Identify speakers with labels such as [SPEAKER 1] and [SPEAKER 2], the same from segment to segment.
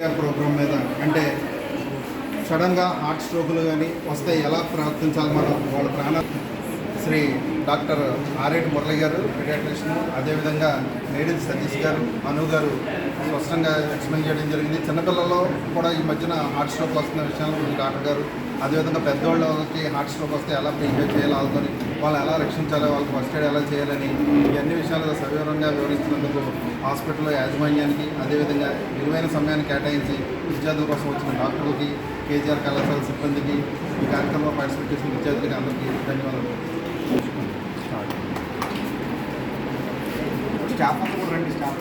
[SPEAKER 1] Programme మీద అంటే సడన్గా హార్ట్ స్ట్రోకులు కానీ వస్తే ఎలా ప్రవర్తించాలి మనం వాళ్ళ ప్రాణ శ్రీ డాక్టర్ ఆరేటి మురళి గారు పీడియాట్రిషియన్ అదేవిధంగా మేడిది సతీష్ గారు అను గారు స్పష్టంగా ఎక్స్ప్లెయిన్ చేయడం జరిగింది. చిన్నపిల్లల్లో కూడా ఈ మధ్యన హార్ట్ స్ట్రోక్ వస్తున్న విషయాలు డాక్టర్ గారు అదేవిధంగా పెద్దవాళ్ళకి హార్ట్ స్ట్రోక్ వస్తే ఎలా ప్రిపేర్ చేయాలి వాళ్ళతో వాళ్ళు ఎలా రక్షించాలి వాళ్ళకి ఫస్ట్ ఎయిడ్ ఎలా చేయాలని ఇవన్నీ విషయాలు సవివరంగా వివరిస్తున్నందుకు హాస్పిటల్ యాజమాన్యానికి అదేవిధంగా విలువైన సమయాన్ని కేటాయించి విద్యార్థుల కోసం వచ్చిన డాక్టర్లకి కేజీఆర్ కళాశాల సిబ్బందికి ఈ కార్యక్రమంలో పార్టిసిపేట్ చేసిన విద్యార్థులకి అందరికీ ధన్యవాదాలు. స్టాఫ్ కూడా రండి స్టాఫ్.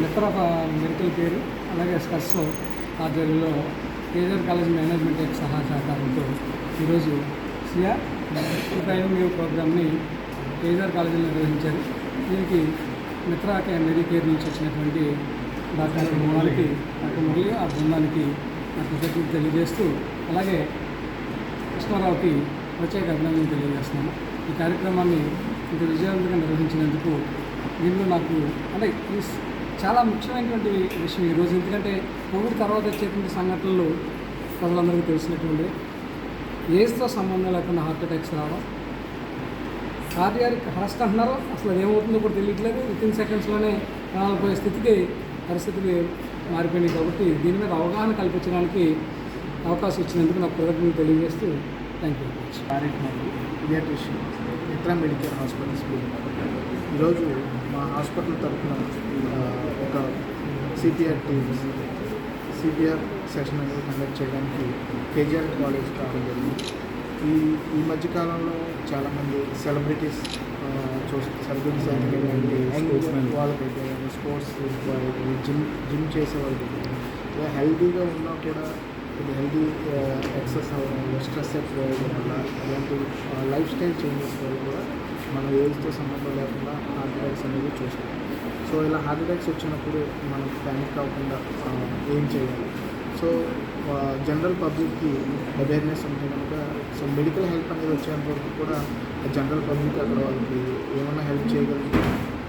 [SPEAKER 2] మిత్ర మెడికల్ పేరు అలాగే స్కస్ ఆధ్వర్యంలో కేజర్ కాలేజ్ మేనేజ్మెంట్ యొక్క సహాయ సహకారంతో ఈరోజు సిఆర్ ట్రైనింగ్ లీవ్ ప్రోగ్రామ్ని కేజీఆర్ కాలేజీలో నిర్వహించారు. దీనికి మిత్ర మెడికేర్ నుంచి వచ్చినటువంటి డాక్టర్ వారికి డాక్టర్ మురళి ఆ బృందానికి నా కృతజ్ఞత తెలియజేస్తూ అలాగే కృష్ణారావుకి ప్రత్యేక అభినందనలు తెలియజేస్తున్నాను. ఈ కార్యక్రమాన్ని ఇంత విజయవంతంగా నిర్వహించినందుకు దీనిలో నాకు అంటే ఈ చాలా ముఖ్యమైనటువంటి విషయం ఈరోజు ఎందుకంటే కోవిడ్ తర్వాత వచ్చేటువంటి సంఘటనలు ప్రజలందరికీ తెలిసినటువంటి ఏజ్తో సంబంధం లేకుండా హార్ట్ అటాక్స్ రావడం. కార్డియాక్ అరెస్ట్ అంటున్నారు. అసలు ఏమవుతుందో కూడా తెలియట్లేదు. విత్ ఇన్ సెకండ్స్లోనే ప్రాణాలు పోయే స్థితికి పరిస్థితులు మారిపోయినాయి కాబట్టి దీని మీద అవగాహన కల్పించడానికి అవకాశం ఇచ్చినందుకు నాకు కృతజ్ఞతలు తెలియజేస్తూ థ్యాంక్ యూ వెరీ మచ్
[SPEAKER 3] క్యారెట్ మరియు పిడియాట్రిషియన్ మిత్ర మెడికేర్ హాస్పిటల్స్ ఈరోజు మా హాస్పిటల్ తరఫున ఒక సిపిఆర్ టీమ్స్ సిపిఆర్ సెషన్ అనేది కండక్ట్ చేయడానికి కేజీఆర్ కాలేజ్ రావడం జరిగింది. ఈ ఈ మధ్యకాలంలో చాలామంది సెలబ్రిటీస్ చూస్తే సెలబ్రిటీస్ అయితే యంగ్ వాళ్ళకైతే కానీ స్పోర్ట్స్ వాళ్ళకి జిమ్ జిమ్ చేసే వాళ్ళకి ఇలా హెల్తీగా ఉన్నా కూడా ఇది హెల్తీ ఎక్సెస్ అవ్వడం వల్ల స్ట్రెస్ ఎక్కువ అవ్వడం వల్ల అలాంటి లైఫ్ స్టైల్ చేంజెస్ వల్ల కూడా మన ఏజ్తో సంబంధం లేకుండా హార్ట్ అటాక్స్ అనేది చూస్తాం సో ఇలా హార్ట్ అటాక్స్ వచ్చినప్పుడు మనం ప్యానిక్ కాకుండా ఏం చేయాలి? సో జనరల్ పబ్లిక్కి అవేర్నెస్ ఉంటే కనుక సో మెడికల్ హెల్ప్ అనేది వచ్చేంత వరకు కూడా జనరల్ పబ్లిక్ అక్కడ వాళ్ళకి ఏమైనా హెల్ప్ చేయగలిగితే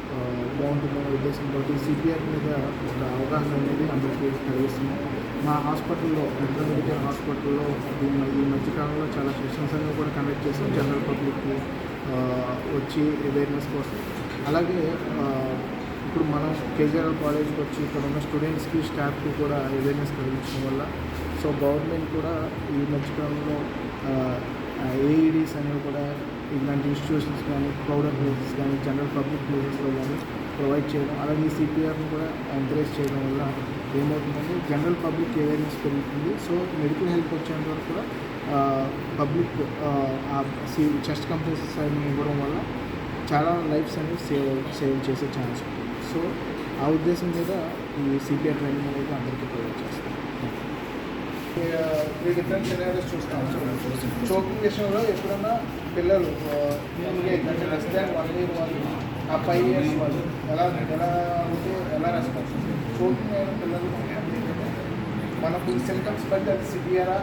[SPEAKER 3] ఆ, బాగుంటుందనే ఉద్దేశంతో సిపిఆర్ మీద ఒక అవగాహన అనేది అందరికీ కలిగిస్తుంది. మా హాస్పిటల్లో మెట్రో మెడికల్ హాస్పిటల్లో ఈ ఈ మధ్యకాలంలో చాలా సెషన్స్ అనేవి కూడా కండక్ట్ చేసాం జనరల్ పబ్లిక్కి వచ్చి అవేర్నెస్ కోసం. అలాగే ఇప్పుడు మనం కేజీఆర్ కాలేజ్కి వచ్చి ఇక్కడ ఉన్న స్టూడెంట్స్కి స్టాఫ్కి కూడా అవేర్నెస్ కలిగించడం వల్ల సో గవర్నమెంట్ కూడా ఈ మధ్యకాలంలో ఏఈడీస్ అనేవి కూడా ఇలాంటి ఇన్స్టిట్యూషన్స్ కానీ క్రౌడర్ ప్లేసెస్ కానీ జనరల్ పబ్లిక్ ప్లేసెస్లో కానీ ప్రొవైడ్ చేయడం అలాగే సిపిఆర్ని కూడా ఎంకరేజ్ చేయడం వల్ల ఏమవుతుందంటే జనరల్ పబ్లిక్ అవేర్నెస్ పెరుగుతుంది. సో మెడికల్ హెల్ప్ వచ్చేంత వరకు కూడా పబ్లిక్ చెస్ట్ కంప్రెసెస్ అని ఇవ్వడం వల్ల చాలా లైఫ్స్ అనేవి సేవ్ సేవ్ చేసే ఛాన్స్ ఉంటుంది. సో ఆ ఉద్దేశం మీద ఈ సిపిఆర్ ట్రైనింగ్ అనేది అందరికీ ప్రొవైడ్ చేస్తాం. త్రీ డిఫరెంట్ సినారీస్ చూస్తాం. చోకింగ్ విషయంలో ఎప్పుడన్నా పిల్లలు అంటే లెస్ దాన్ వన్ ఇయర్ వాళ్ళు ఆ ఫైవ్ ఇయర్స్ వాళ్ళు ఎలా ఎలా ఉంటే ఎలా రెస్పాన్స్ చోకింగ్ అయిన పిల్లలు మనకు సిమ్టమ్స్ బట్టి అది సివియరా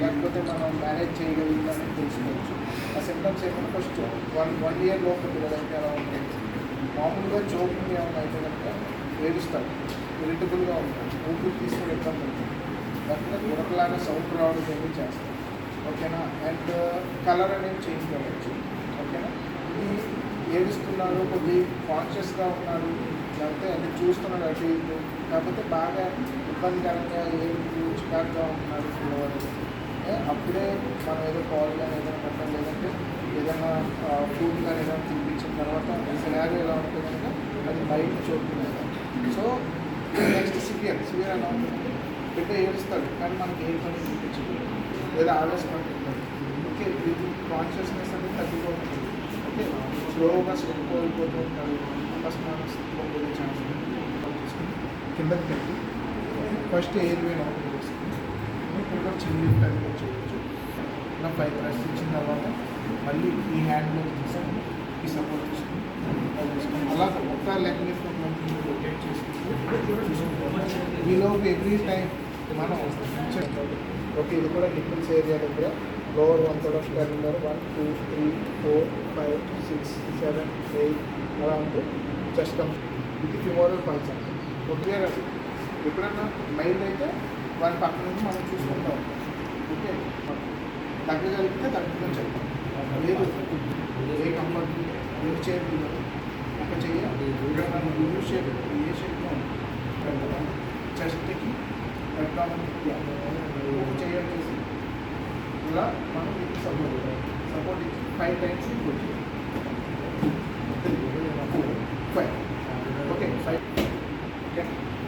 [SPEAKER 3] లేకపోతే మనం మేనేజ్ చేయగలుగుతామని తెలుసుకోవచ్చు. ఆ సిమ్టమ్స్ ఏమైనా ఫస్ట్ వన్ వన్ ఇయర్ లోపు పిల్లలైతే ఎలా ఉంటాయి? మామూలుగా చోకింగ్ ఏమైనా అయితే కనుక ఏడుస్తాడు ఇరిటబుల్గా ఉంటాడు ఊపిరి తీసుకుని ఇబ్బంది ఉంటుంది దాంట్లో గుడకలాగా సౌండ్ రావడం ఏమి చేస్తాం ఓకేనా? అండ్ కలర్ అనేది చేంజ్ కావచ్చు ఓకేనా? ఇది ఏడుస్తున్నారు కొద్ది కాన్షియస్గా ఉన్నారు లేకపోతే అది చూస్తున్నాడు అటు ఇటు కాకపోతే బాగా ఇబ్బందికరంగా ఏడుపు చికాకుగా ఉంటున్నారు పిల్లవాడు అప్పుడే మనం ఏదో కాల్ కానీ ఏదైనా పెట్టడం లేదంటే ఏదైనా ఫుడ్ కానీ ఏదైనా తినిపించిన తర్వాత సినారీ ఎలా ఉంటుంది అంటే అది బయట చూపుతుంది సో నెక్స్ట్ సివియర్ సివియర్ ఎలా ఉంటుంది బిడ్డ ఏడుస్తాడు కానీ మనకి ఏ పని చూపించదు లేదా ఆవేశపడుతుంటాడు ఓకే ఇది కాన్షియస్నెస్ అనేది తగ్గిపోతుంది. ఓకే స్లోగా స్లిప్ కోల్పోతూ ఉంటారు అకస్మాత్ స్థితిలో పోయే ఛాన్స్ కిందకి తగ్గి ఫస్ట్ ఎయిర్ వే ఓపెన్ చేసుకుని ఇప్పుడు చిన్న లిఫ్ట్ అది కూడా చేయొచ్చు. ఇలా ఫైవ్ ప్రెస్ ఇచ్చిన తర్వాత మళ్ళీ ఈ హ్యాండ్లో తీసుకుని ఈ సపోర్ట్ తీసుకుని అలా మొత్తం లెగ్ లిఫ్ట్ రొటేట్ చేసుకుంటూ ఈలో ఎవ్రీ టైం మనం ఓకే ఇది కూడా నిప్పుల్స్ ఏరియా దగ్గర. Lower one third of calendar one two three four five six seven eight అలా ఉంటే జస్ట్ ఇది ఫిమోరల్ పల్స్ ఓకే ఎప్పుడన్నా మైల్డ్ అయితే వారి పక్క నుంచి మనం చూసుకుంటాం. ఓకే తగ్గగలిగితే తగ్గదని చెప్తాం. లేదు. ఏ కంఫర్ట్ ఏ షేప్ ఒక చెయ్యి యూజ్ షేప్ ఏ షేప్లో చెస్ట్కి అబ్డామిన్ ఒక చెయ్యి చేసి ఇలా మనం సపోర్ట్ సపోర్ట్ ఇచ్చి ఫైవ్ టైమ్స్ ఇంకోటి